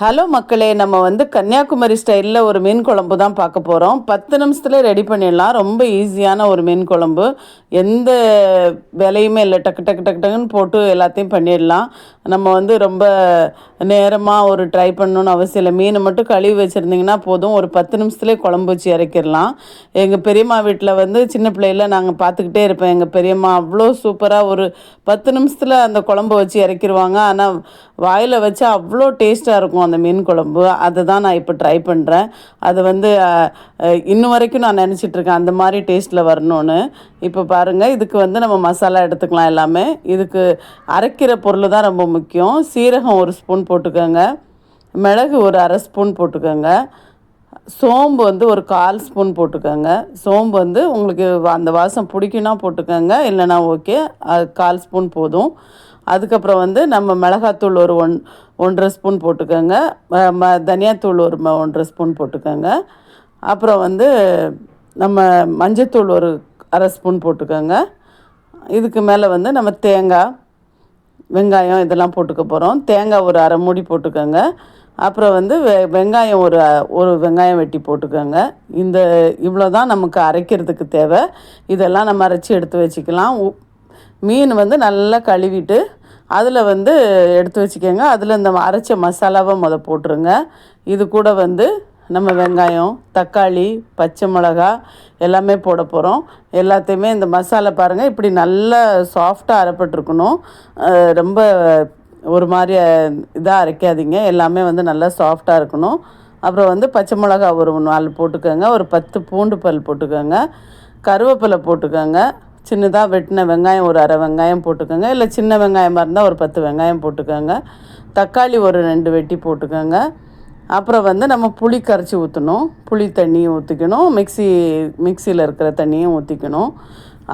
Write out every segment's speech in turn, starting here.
Hello மக்களே நம்ம வந்து கன்னியாகுமரி ஸ்டைலில் ஒரு மீன் குழம்பு தான் பார்க்க போகிறோம் பத்து நிமிஷத்துல ரெடி பண்ணிடலாம். ரொம்ப ஈஸியான ஒரு மீன் குழம்பு. எந்த விலையுமே இல்லை. டக்கு டக்கு டக்கு டக்குன்னு போட்டு எல்லாத்தையும் பண்ணிடலாம். நம்ம வந்து ரொம்ப நேரமாக ஒரு ட்ரை பண்ணணும்னு அவசியம் இல்லை. மீனை மட்டும் கழுவி வச்சுருந்தீங்கன்னா போதும். ஒரு பத்து நிமிஷத்துலேயே குழம்பு வச்சு இறக்கிடலாம். எங்கள் பெரியம்மா வீட்டில் வந்து சின்ன பிள்ளையில் நாங்கள் பார்த்துக்கிட்டே இருப்போம். எங்கள் பெரியம்மா அவ்வளோ சூப்பராக ஒரு பத்து நிமிஷத்தில் அந்த குழம்பு வச்சு இறக்கிடுவாங்க ஆனால் வாயில் வச்சா அவ்வளோ டேஸ்ட்டாக இருக்கும் அந்த மீன் குழம்பு. அதை தான் நான் இப்போ ட்ரை பண்ணுறேன் அது வந்து இன்ன வரைக்கும் நான் நினச்சிட்டு இருக்கேன். அந்த மாதிரி டேஸ்ட்டில் வரணும்னு. இப்போ பாருங்கள் இதுக்கு வந்து நம்ம மசாலா எடுத்துக்கலாம் எல்லாமே. இதுக்கு அரைக்கிற பொருள் தான் ரொம்ப முக்கியம். சீரகம் ஒரு ஸ்பூன் போட்டுக்கோங்க. மிளகு ஒரு அரை ஸ்பூன் போட்டுக்கோங்க. சோம்பு வந்து ஒரு கால் ஸ்பூன் போட்டுக்கோங்க. சோம்பு வந்து உங்களுக்கு அந்த வாசம் பிடிக்குன்னா போட்டுக்கோங்க. இல்லைன்னா ஓகே கால் ஸ்பூன் போதும். அதுக்கப்புறம் வந்து நம்ம மிளகாத்தூள் ஒரு ஒன் ஒன்றரை ஸ்பூன் போட்டுக்கோங்க. ம- தனியாத்தூள் ஒரு ம- ஒன்றரை ஸ்பூன் போட்டுக்கோங்க. அப்புறம் வந்து நம்ம மஞ்சத்தூள் ஒரு அரை ஸ்பூன் போட்டுக்கோங்க. இதுக்கு மேலே வந்து நம்ம தேங்காய் வெங்காயம் இதெல்லாம் போட்டுக்க போகிறோம் தேங்காய் ஒரு அரை மூடி போட்டுக்கோங்க. அப்புறம் வந்து வெ வெங்காயம் ஒரு ஒரு வெங்காயம் வெட்டி போட்டுக்கோங்க. இந்த இவ்வளோ தான் நமக்கு அரைக்கிறதுக்கு தேவை. இதெல்லாம் நம்ம அரைச்சி எடுத்து வச்சுக்கலாம். உ மீன் வந்து நல்லா கழுவிட்டு அதில் வந்து எடுத்து வச்சுக்கோங்க. அதில் இந்த அரைச்ச மசாலாவை முத போட்டுருங்க. இது கூட வந்து நம்ம வெங்காயம் தக்காளி பச்சை மிளகா எல்லாமே போட போகிறோம் எல்லாத்தையுமே இந்த மசாலா பாருங்கள் இப்படி நல்லா சாஃப்டாக அரைப்பட்டிருக்கணும். ரொம்ப ஒரு மாதிரி இதாக அரைக்காதீங்க. எல்லாமே வந்து நல்லா சாஃப்டாக இருக்கணும். அப்புறம் வந்து பச்சை மிளகா ஒரு நாலு போட்டுக்கோங்க. ஒரு பத்து பூண்டு பல் போட்டுக்கோங்க. கருவேப்பிலை போட்டுக்கோங்க. சின்னதாக வெட்டின வெங்காயம் ஒரு அரை வெங்காயம் போட்டுக்கோங்க. இல்லை சின்ன வெங்காயமாக இருந்தால் ஒரு பத்து வெங்காயம் போட்டுக்கோங்க. தக்காளி ஒரு ரெண்டு வெட்டி போட்டுக்கோங்க. அப்புறம் வந்து நம்ம புளி கரைச்சி ஊற்றணும் புளி தண்ணியும் ஊற்றிக்கணும் மிக்ஸி மிக்சியில் இருக்கிற தண்ணியும் ஊற்றிக்கணும்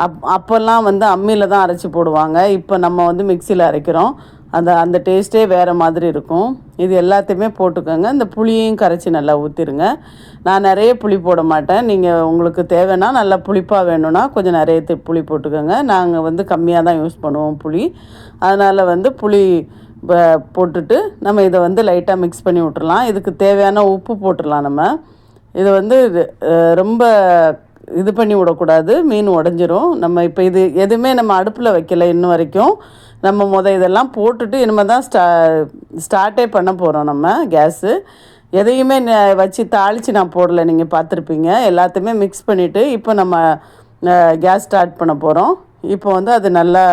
அப் அப்போல்லாம் வந்து அம்மியில் தான் அரைச்சி போடுவாங்க. இப்போ நம்ம வந்து மிக்சியில் அரைக்கிறோம். அந்த அந்த டேஸ்ட்டே வேறு மாதிரி இருக்கும். இது எல்லாத்தையுமே போட்டுக்கோங்க. இந்த புளியையும் கரைச்சி நல்லா ஊற்றிடுங்க நான் நிறைய புளி போட மாட்டேன். நீங்கள் உங்களுக்கு தேவைன்னா நல்லா புளிப்பாக வேணும்னா கொஞ்சம் நிறைய புளி போட்டுக்கோங்க. நாங்கள் வந்து கம்மியாக தான் யூஸ் பண்ணுவோம் புளி. அதனால் வந்து புளி ப- போட்டுட்டு நம்ம இதை வந்து லைட்டாக மிக்ஸ் பண்ணி விட்டுறலாம். இதுக்கு தேவையான உப்பு போட்டுடலாம் நம்ம. இது வந்து ரொம்ப இது பண்ணி விடக்கூடாது மீன் உடஞ்சிரும். நம்ம இப்போ இது எதுவுமே நம்ம அடுப்பில் வைக்கல இன்னும் வரைக்கும். நம்ம முத இதெல்லாம் போட்டுட்டு இனிமேல் தான் ஸ்டா ஸ்டார்ட்டே பண்ண போகிறோம் நம்ம கேஸு. எதையுமே ந- வச்சு தாளித்து நான் போடல நீங்கள் பார்த்துருப்பீங்க. எல்லாத்தையுமே மிக்ஸ் பண்ணிவிட்டு இப்போ நம்ம கேஸ் ஸ்டார்ட் பண்ண போகிறோம் இப்போ வந்து அது நல்லா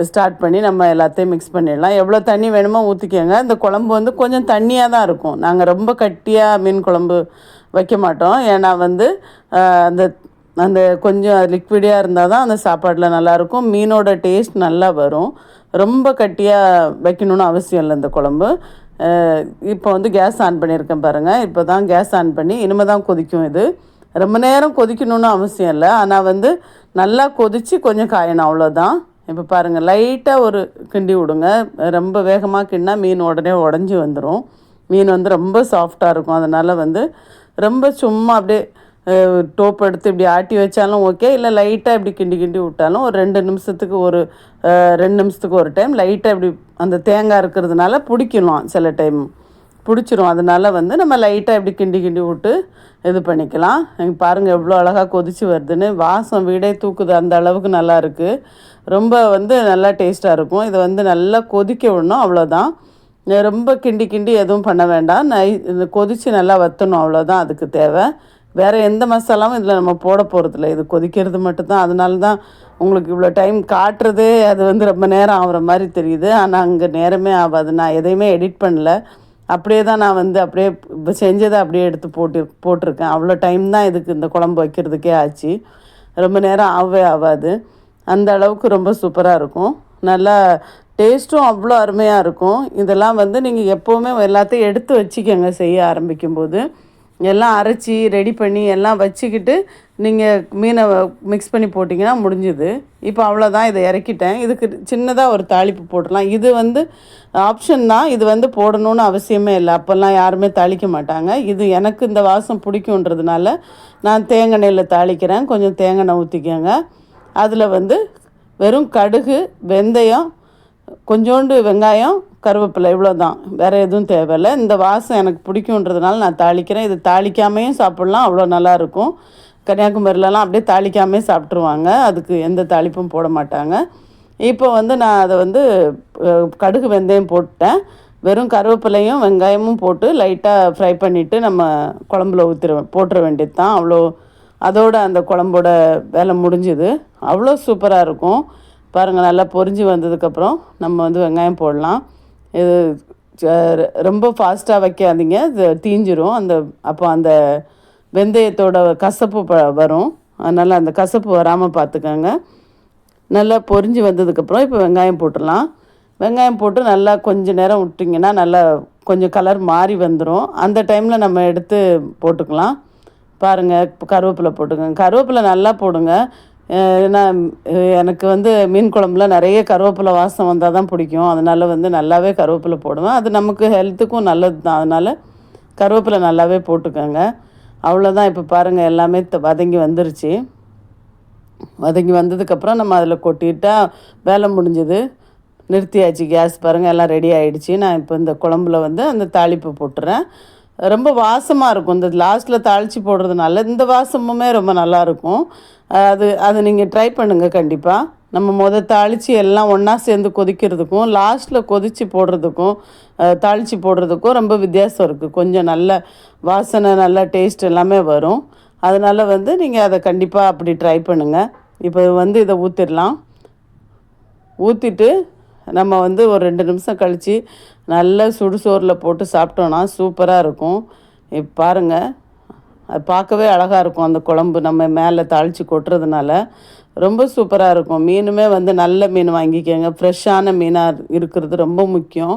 ஸ்டார்ட் பண்ணி நம்ம எல்லாத்தையும் மிக்ஸ் பண்ணிடலாம். எவ்வளோ தண்ணி வேணுமோ ஊற்றிக்கோங்க இந்த குழம்பு வந்து கொஞ்சம் தண்ணியாக தான் இருக்கும். நாங்கள் ரொம்ப கட்டியாக மீன் குழம்பு வைக்க மாட்டோம். ஏன்னா வந்து அந்த அந்த கொஞ்சம் லிக்விடியாக இருந்தால் தான் அந்த சாப்பாட்டில் நல்லாயிருக்கும் மீனோட டேஸ்ட் நல்லா வரும். ரொம்ப கட்டியாக வைக்கணும்னு அவசியம் இல்லை இந்த குழம்பு. இப்போ வந்து கேஸ் ஆன் பண்ணியிருக்கேன் பாருங்கள் இப்போ தான் கேஸ் ஆன் பண்ணி இனிமேல் தான் கொதிக்கும் இது. ரொம்ப நேரம் கொதிக்கணும்னு அவசியம் இல்லை. ஆனால் வந்து நல்லா கொதித்து கொஞ்சம் காயணும். அவ்வளோதான் இப்போ பாருங்கள் லைட்டாக ஒரு கிண்டி விடுங்க. ரொம்ப வேகமாக கிண்டினா மீன் உடனே உடஞ்சி வந்துடும் மீன் வந்து ரொம்ப சாஃப்டாக இருக்கும். அதனால் வந்து ரொம்ப சும்மா அப்படியே டோப் எடுத்து இப்படி ஆட்டி வச்சாலும் ஓகே இல்லை லைட்டாக இப்படி கிண்டி கிண்டி விட்டாலும் ஒரு ரெண்டு நிமிஷத்துக்கு ஒரு ரெண்டு நிமிஷத்துக்கு ஒரு டைம் லைட்டாக இப்படி அந்த தேங்காய் இருக்கிறதுனால பிடிக்கணும் சில டைம் பிடிச்சிரும். அதனால வந்து நம்ம லைட்டாக இப்படி கிண்டி கிண்டி விட்டு இது பண்ணிக்கலாம். பாருங்கள் எவ்வளோ அழகாக கொதிச்சு வருதுன்னு. வாசம் வீடே தூக்குது. அந்த அளவுக்கு நல்லா இருக்குது ரொம்ப வந்து நல்லா டேஸ்ட்டாக இருக்கும். இதை வந்து நல்லா கொதிக்க விடணும். அவ்வளோதான் ரொம்ப கிண்டி கிண்டி எதுவும் பண்ண வேண்டாம். நை கொதித்து நல்லா வற்றணும் அவ்வளோதான் அதுக்கு தேவை. வேறு எந்த மசாலாவும் இதில் நம்ம போட போகிறதில்ல இது கொதிக்கிறது மட்டும்தான். அதனால தான் உங்களுக்கு இவ்வளோ டைம் காட்டுறதே அது வந்து ரொம்ப நேரம் ஆகிற மாதிரி தெரியுது. ஆனால் அங்கே நேரமே ஆகாது. நான் எதையுமே எடிட் பண்ணல. அப்படியே தான் நான் வந்து அப்படியே இப்போ செஞ்சதை அப்படியே எடுத்து போட்டு போட்டிருக்கேன். அவ்வளோ டைம் தான் இதுக்கு இந்த குழம்பு வைக்கிறதுக்கே ஆச்சு. ரொம்ப நேரம் ஆகவே ஆகாது. அந்த அளவுக்கு ரொம்ப சூப்பராக இருக்கும். நல்லா டேஸ்ட்டும் அவ்வளோ அருமையாக இருக்கும். இதெல்லாம் வந்து நீங்கள் எப்போவுமே எல்லாத்தையும் எடுத்து வச்சுக்கோங்க செய்ய ஆரம்பிக்கும்போது. எல்லாம் அரைச்சி ரெடி பண்ணி எல்லாம் வச்சுக்கிட்டு நீங்கள் மீனை மிக்ஸ் பண்ணி போட்டிங்கன்னா முடிஞ்சுது. இப்போ அவ்வளோதான் இதை இறக்கிட்டேன். இதுக்கு சின்னதாக ஒரு தாளிப்பு போடலாம். இது வந்து ஆப்ஷன் தான். இது வந்து போடணும்னு அவசியமே இல்லை. அப்போல்லாம் யாருமே தாளிக்க மாட்டாங்க. இது எனக்கு இந்த வாசம் பிடிக்குன்றதுனால நான் தேங்காய் எண்ணெயில் தாளிக்கிறேன். கொஞ்சம் தேங்காய் எண்ணெய் ஊற்றிக்கோங்க அதில் வந்து வெறும் கடுகு வெந்தயம் கொஞ்சோண்டு வெங்காயம் கருவேப்பிலை இவ்வளோ தான் வேறு எதுவும் தேவையில்லை. இந்த வாசம் எனக்கு பிடிக்குன்றதுனால நான் தாளிக்கிறேன். இது தாளிக்காமையும் சாப்பிட்லாம் அவ்வளோ நல்லாயிருக்கும். கன்னியாகுமரியிலலாம் அப்படியே தாளிக்காமே சாப்பிட்ருவாங்க அதுக்கு எந்த தாளிப்பும் போட மாட்டாங்க. இப்போ வந்து நான் அதை வந்து கடுகு வெந்தயம் போட்டேன். வெறும் கருவேப்பிலையும் வெங்காயமும் போட்டு லைட்டாக ஃப்ரை பண்ணிவிட்டு நம்ம குழம்புல ஊற்றிட போட்டுற வேண்டியது தான் அவ்வளோ அதோட அந்த குழம்போட வேலை முடிஞ்சுது. அவ்வளோ சூப்பராக இருக்கும். பாருங்கள் நல்லா பொரிஞ்சு வந்ததுக்கப்புறம் நம்ம வந்து வெங்காயம் போடலாம். இது ரொம்ப ஃபாஸ்ட்டாக வைக்காதீங்க. இது தீஞ்சிரும். அந்த அப்போ அந்த வெந்தயத்தோட கசப்பு ப வரும். அதனால் அந்த கசப்பு வராமல் பார்த்துக்கோங்க. நல்லா பொரிஞ்சு வந்ததுக்கப்புறம் இப்போ வெங்காயம் போட்டுடலாம். வெங்காயம் போட்டு நல்லா கொஞ்சம் நேரம் விட்டிங்கன்னா நல்லா கொஞ்சம் கலர் மாறி வந்துடும் அந்த டைமில் நம்ம எடுத்து போட்டுக்கலாம். பாருங்கள் கருவேப்பிலை போட்டுக்கோங்க. கருவேப்பிலை நல்லா போடுங்க. ஏன்னா எனக்கு வந்து மீன் குழம்புல நிறைய கருவேப்பிலை வாசம் வந்தால் தான் பிடிக்கும். அதனால் வந்து நல்லாவே கருவேப்பிலை போடுவேன். அது நமக்கு ஹெல்த்துக்கும் நல்லது தான். அதனால் கருவேப்பிலை நல்லாவே போட்டுக்கோங்க. அவ்வளோதான் இப்போ பாருங்கள் எல்லாமே த- வதங்கி வந்துருச்சு. வதங்கி வந்ததுக்கப்புறம் நம்ம அதில் கொட்டிட்டா வேலை முடிஞ்சது. நிறுத்தியாச்சு. கேஸ் பாருங்கள் எல்லாம் ரெடி ஆகிடுச்சி நான் இப்போ இந்த குழம்புல வந்து அந்த தாளிப்பு போட்டுறேன். ரொம்ப வாசமாக இருக்கும். இந்த லாஸ்ட்டில் தாளித்து போடுறதுனால இந்த வாசமுமே ரொம்ப நல்லா இருக்கும். அது அது நீங்கள் ட்ரை பண்ணுங்கள் கண்டிப்பாக நம்ம முத தாளித்து எல்லாம் ஒன்றா சேர்ந்து கொதிக்கிறதுக்கும் லாஸ்ட்டில் கொதித்து போடுறதுக்கும் தாளித்து போடுறதுக்கும் ரொம்ப வித்தியாசம் இருக்குது கொஞ்சம் நல்ல வாசனை நல்ல டேஸ்ட் எல்லாமே வரும். அதனால் வந்து நீங்கள் அதை கண்டிப்பாக அப்படி ட்ரை பண்ணுங்கள் இப்போ வந்து இதை ஊற்றிடலாம் ஊற்றிட்டு நம்ம வந்து ஒரு ரெண்டு நிமிஷம் கழித்து நல்ல சுடுசோறில் போட்டு சாப்பிட்டோன்னா சூப்பராக இருக்கும். இப்போ பாருங்கள் அது பார்க்கவே அழகாக இருக்கும் அந்த குழம்பு நம்ம மேலே தாளித்து கொட்டுறதுனால. ரொம்ப சூப்பராக இருக்கும். மீனுமே வந்து நல்ல மீன் வாங்கிக்கோங்க. ஃப்ரெஷ்ஷான மீனாக இருக்கிறது ரொம்ப முக்கியம்.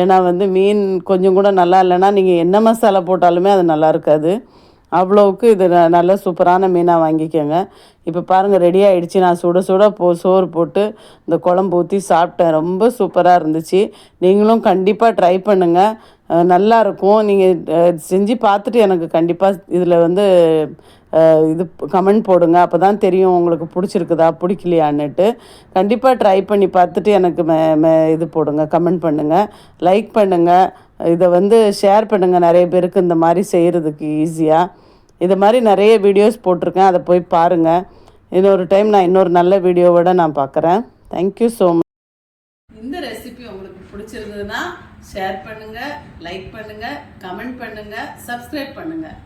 ஏன்னா வந்து மீன் கொஞ்சம் கூட நல்லா இல்லைன்னா நீங்கள் என்ன மசாலா போட்டாலுமே அது நல்லா இருக்காது. அவ்வளோவுக்கு இது நல்ல சூப்பரான மீனாக வாங்கிக்கோங்க. இப்போ பாருங்கள் ரெடி ஆகிடுச்சி நான் சுட சுட போ சோறு போட்டு இந்த குழம்பு ஊற்றி சாப்பிட்டேன். ரொம்ப சூப்பராக இருந்துச்சு. நீங்களும் கண்டிப்பாக ட்ரை பண்ணுங்கள் நல்லாயிருக்கும் நீங்கள் செஞ்சு பார்த்துட்டு எனக்கு கண்டிப்பாக இதில் வந்து இது கமெண்ட் போடுங்க. அப்போ தான் தெரியும் உங்களுக்கு பிடிச்சிருக்குதா பிடிக்கலையான்னுட்டு. கண்டிப்பாக ட்ரை பண்ணி பார்த்துட்டு எனக்கு மே மே இது போடுங்க கமெண்ட் பண்ணுங்கள் லைக் பண்ணுங்கள் இதை வந்து ஷேர் பண்ணுங்கள் நிறைய பேருக்கு இந்த மாதிரி செய்கிறதுக்கு ஈஸியாக இது மாதிரி நிறைய வீடியோஸ் போட்டிருக்கேன். அதை போய் பாருங்கள் இன்னொரு டைம் நான் இன்னொரு நல்ல வீடியோவோட நான் பார்க்குறேன். தேங்க்யூ ஸோ மச் இந்த ரெசிபி உங்களுக்கு பிடிச்சிருந்ததுன்னா ஷேர் பண்ணுங்கள் லைக் பண்ணுங்கள் கமெண்ட் பண்ணுங்கள் சப்ஸ்கிரைப் பண்ணுங்கள்